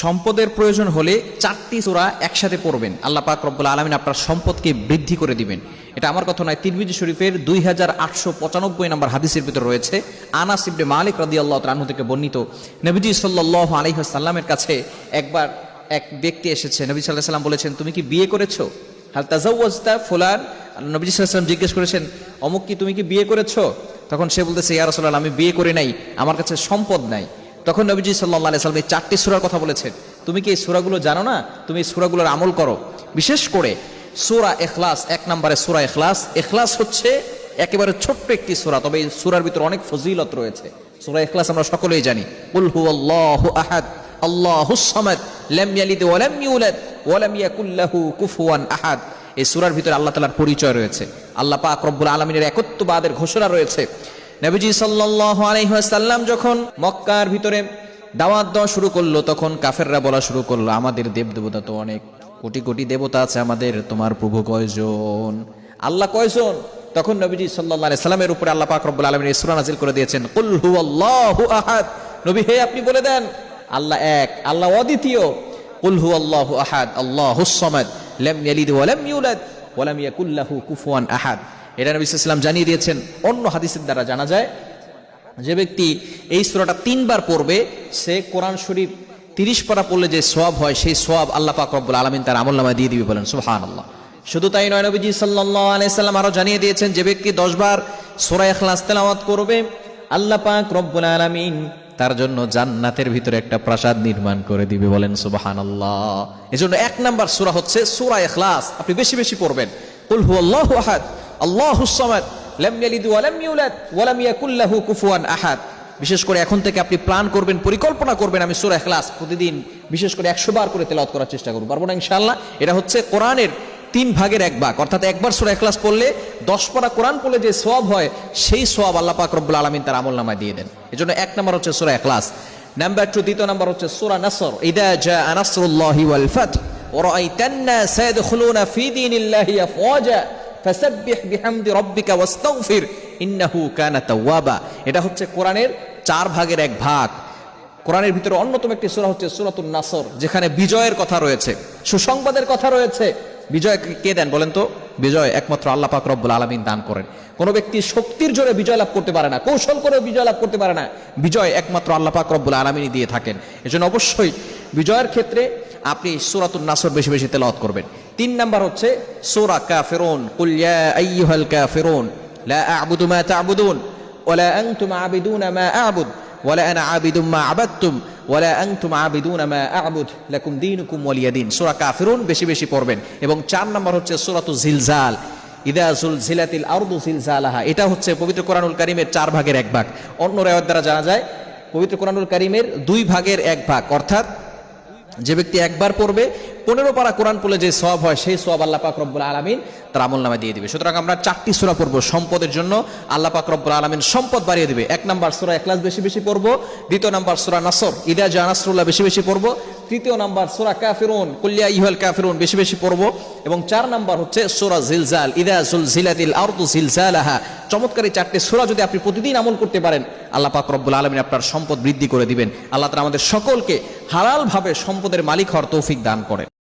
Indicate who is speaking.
Speaker 1: সম্পদের প্রয়োজন হলে চারটি সূরা একসাথে পড়বেন। আল্লাহ পাক রব্বুল আলমিন আপনার সম্পদকে বৃদ্ধি করে দিবেন। এটা আমার কথা নয়, তিরমিজি শরীফের দুই হাজার আটশো পঁচানব্বই নম্বর হাদিসের ভিতরে রয়েছে। আনাস ইবনে মালিক রাদি আল্লাহ তালু থেকে বর্ণিত নবীজি সাল্লাহ আলহিহাসাল্লামের কাছে একবার এক ব্যক্তি এসেছে। নবী সাল্লাহ সাল্লাম বলেছেন, তুমি কি বিয়ে করেছ? হাল তাজাউজতা ফুলান। নবী সাল্লাম জিজ্ঞেস করেছেন, অমুক কি তুমি কি বিয়ে করেছ? তখন সে বলতেছে, ইয়া রাসূলুল্লাহ, আমি বিয়ে করে নাই। আমার কাছে সম্পদ নাই। তখন নবীজি সাল্লাহ সাল্লাম এই চারটি সুরার কথা বলেছেন। তুমি কি এই সুরাগুলো জানো না? তুমি এই সুরাগুলোর আমল করো। বিশেষ করে সুরা এখলাস এক নম্বরে সুরা এখলাস এখলাস হচ্ছে একেবারে ছোট্ট একটি সুরা, তবে এই সুরার ভিতরে অনেক ফজিলত রয়েছে। সুরা এখলাস আমরা সকলেই জানি। কুল হু আল্লাহু আহাদ, আল্লাহুস সামাদ, লাম ইয়ালিদ ওয়া লাম ইউলাদ, ওয়া লাম ইয়াকুল কুফুয়ান আহাদ। এই সুরার ভিতরে আল্লাহ পরিচয় রয়েছে। আল্লাহ পাক রব্বুল আলামিনের একত্ববাদের ঘোষণা রয়েছে। নবীজি সাল্লাল্লাহু আলাইহি ওয়াসাল্লাম যখন মক্কার ভিতরে দাওয়াত দেওয়া শুরু করল, তখন কাফেররা বলা শুরু করল, আমাদের দেব দেবতা তো অনেক, কোটি কোটি দেবতা আছে আমাদের, তোমার প্রভু কয়জন? আল্লাহ কয়জন? তখন নবীজি আলাইহি সাল্লামের উপরে আল্লাহ পাক রব্বুল আলামিন এই সূরা নাযিল করে দিয়েছেন, কুল হুয়াল্লাহু আহাদ। নবী, হে আপনি বলে দেন। আল্লাহ এক, আল্লাহ অদ্বিতীয়। কুল হুয়াল্লাহু আহাদ আল্লাহুস সামাদ। লাম ইয়ালিদ ওয়া লাম ইউলাদ। ওয়া লাম ইয়াকুল লাহু কুফুয়ান আহাদ। এটা নবী ইসলাম জানিয়ে দিয়েছেন। অন্য হাদিসের দ্বারা জানা যায়, যে ব্যক্তি এই সূরাটা তিনবার পড়বে, সে কোরআন শরীফ তিরিশ পারা পড়লে যে সোয়াব হয়, সেই সোয়াব আল্লাহ পাক রব্বুল আলমিন তার আমল নামায় দিয়ে দিবে বলেন সুবহান আল্লাহ শুধু তাই নয়, নবীজি সাল্লাল্লাহু আলাইহি সাল্লাম আরও জানিয়ে দিয়েছেন, যে ব্যক্তি দশবার সূরা ইখলাস তেলাওয়াত করবে, আল্লাহ পাক রব্বুল আলামিন তার জন্য জান্নাতের ভিতরে একটা প্রাসাদ নির্মাণ করে দিবে বলেন, সুবহানাল্লাহ। এজন্য এক নাম্বার সূরা হচ্ছে সূরা এখলাস আপনি বেশি বেশি পড়বেন। কুল আহাদ। আল্লাহ আহাদ বিশেষ করে এখন থেকে আপনি প্ল্যান করবেন, পরিকল্পনা করবেন আমি সুরা এখলাস প্রতিদিন বিশেষ করে একশো বার করে তেলাওত করার চেষ্টা করব। পারব না ইনশাল্লাহ এটা হচ্ছে কোরআনের তিন ভাগের এক ভাগ। অর্থাৎ একবার সুরা এখলাস পড়লে দশ পারা কোরআন পড়লে যে সোয়াব হয়, সেই সোয়াব আল্লাহ পাক রব্বুল আলমিন তার আমল নামায় দিয়ে দেন। এজন্য এক নম্বর হচ্ছে সুরা এখলাস নাম্বার টু দ্বিতীয় নাম্বার হচ্ছে সুরা নাসর। ইদা জা আনাসুল্লাহি ওয়াল ফাত ওরাইতান্না সায়াদখুলুনা ফি দীনিল্লাহি আফওয়াজা। এটা হচ্ছে কোরআনের চার ভাগের এক ভাগ। কোরআনের ভিতরে অন্যতম একটি সূরা হচ্ছে সূরাতুন নাসর, যেখানে বিজয়ের কথা রয়েছে। সুসংবাদের কথা রয়েছে। বিজয় কে দেন বলেন তো? বিজয় একমাত্র আল্লাহ পাক রব্বুল আলামিন দান করেন। কোন ব্যক্তি শক্তির জোরে বিজয় লাভ করতে পারে না, কৌশল করে বিজয় লাভ করতে পারে না। বিজয় একমাত্র আল্লাহ পাক রব্বুল আলামিনই দিয়ে থাকেন। এজন্য অবশ্যই বিজয়ের ক্ষেত্রে আপনি সূরাতুন নাসর বেশি বেশি তেলাওয়াত করবেন। তিন নাম্বার হচ্ছে, সূরা কাফিরুন, কুল ইয়া আইয়ুহাল কাফিরুন, লা আ'বুদু মা তা'বুদুন ওয়ালা আনতুম আবিদুনা মা আ'বুদ ওয়ালা আনা আবিদুম মা আবাদতুম ওয়ালা আনতুম আবিদুনা মা আ'বুদ, লাকুম দীনুকুম ওয়ালিয়া দীন। সূরা কাফিরুন বেশি বেশি পড়বেন। এবং চার নাম্বার হচ্ছে সূরাতুল জিলজাল, ইদা জিলাতিল আরদু জিলজালাহা। এটা হচ্ছে পবিত্র কোরআনুল কারীমের চার ভাগের এক ভাগ। অন্য রেওয়াত দ্বারা জানা যায়, পবিত্র কোরআনুল কারীমের দুই ভাগের এক ভাগ। অর্থাৎ, যে ব্যক্তি একবার পড়বে পনেরো পারা কোরআন পড়লে যে সব হয়, সেই সব আল্লাহ পাক রব্বুল আলমিন তার আমল নামে দিয়ে দিবে। সুতরাং আমরা চারটি সুরা পড়ব সম্পদের জন্য। আল্লাহ পাক রব্বুল আলমিন সম্পদ বাড়িয়ে দিবে। এক নাম্বার সুরা একলাস বেশি বেশি পড়ব। দ্বিতীয় নাম্বার সুরা নাসর, ইদা জানাসরুল্লাহ বেশি বেশি পড়ব। তৃতীয় নাম্বার সুরা কাফিরুন কুল্লিয়া ইহুল কাফিরুন বেশি বেশি পড়ব। এবং চার নাম্বার হচ্ছে সুরা জিলজাল, ইদা জুল জিলাতিল আরদু জিলজালাহা। চমৎকারী চারটি সুরা যদি আপনি প্রতিদিন আমল করতে পারেন, আল্লাহ পাক রব্বুল আলমিন আপনার সম্পদ বৃদ্ধি করে দিবেন। আল্লাহ তালা আমাদের সকলকে হালালভাবে সম্পদের মালিক হওয়ার তৌফিক দান করেন